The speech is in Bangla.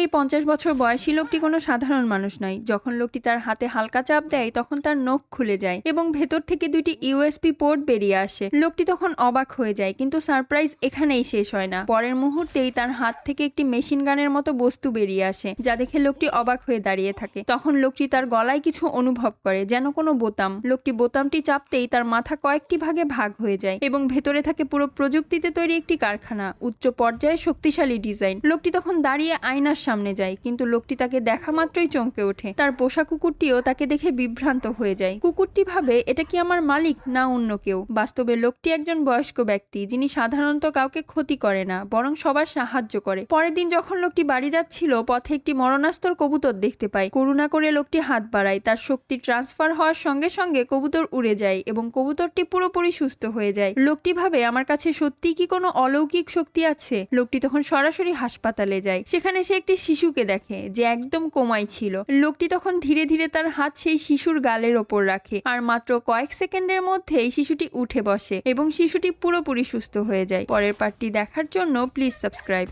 এই পঞ্চাশ বছর বয়সী লোকটি কোনো সাধারণ মানুষ নয়। যখন লোকটি তার হাতে হালকা চাপ দেয়, তখন তার নখ খুলে যায় এবং ভেতর থেকে দুইটি ইউএসপি পোর্ট বেরিয়ে আসে। লোকটি তখন অবাক হয়ে যায়, কিন্তু সারপ্রাইজ এখানেই শেষ হয় না। পরের মুহূর্তেই তার হাত থেকে একটি মেশিন গানের মতো বস্তু বেরিয়ে আসে, যা দেখে লোকটি অবাক হয়ে দাঁড়িয়ে থাকে। তখন লোকটি তার গলায় কিছু অনুভব করে, যেন কোনো বোতাম। লোকটি বোতামটি চাপতেই তার মাথা কয়েকটি ভাগে ভাগ হয়ে যায় এবং ভেতরে থাকে পুরো প্রযুক্তিতে তৈরি একটি কারখানা, উচ্চ পর্যায়ে শক্তিশালী ডিজাইন। লোকটি তখন দাঁড়িয়ে আয়নার সামনে যায়, কিন্তু লোকটি তাকে দেখা মাত্রই চমকে ওঠে। তার পোষা কুকুরটিও তাকে দেখে বিভ্রান্ত হয়ে যায়। কুকুরটি ভাবে, এটা কি আমার মালিক না অন্য কেউ? বাস্তবে লোকটি একজন বয়স্ক ব্যক্তি, যিনি সাধারণত কাউকে ক্ষতি করে না, বরং সবার সাহায্য করে। পরের দিন যখন লোকটি বাড়ি যাচ্ছিল, পথে একটি মরণাস্তর কবুতর দেখতে পায়। করুণা করে লোকটি হাত বাড়ায়, তার শক্তি ট্রান্সফার হওয়ার সঙ্গে সঙ্গে কবুতর উড়ে যায় এবং কবুতরটি পুরোপুরি সুস্থ হয়ে যায়। লোকটি ভাবে, আমার কাছে সত্যি কি কোনো অলৌকিক শক্তি আছে? লোকটি তখন সরাসরি হাসপাতালে যায়। সেখানে সে একটি শিশুকে দেখে যে একদম কোমায় ছিল। লোকটি তখন ধীরে ধীরে তার হাত সেই শিশুর গালের ওপর রাখে আর মাত্র কয়েক সেকেন্ডের মধ্যেই শিশুটি উঠে বসে এবং শিশুটি পুরোপুরি সুস্থ হয়ে যায়। পরের পার্টটি দেখার জন্য প্লিজ সাবস্ক্রাইব।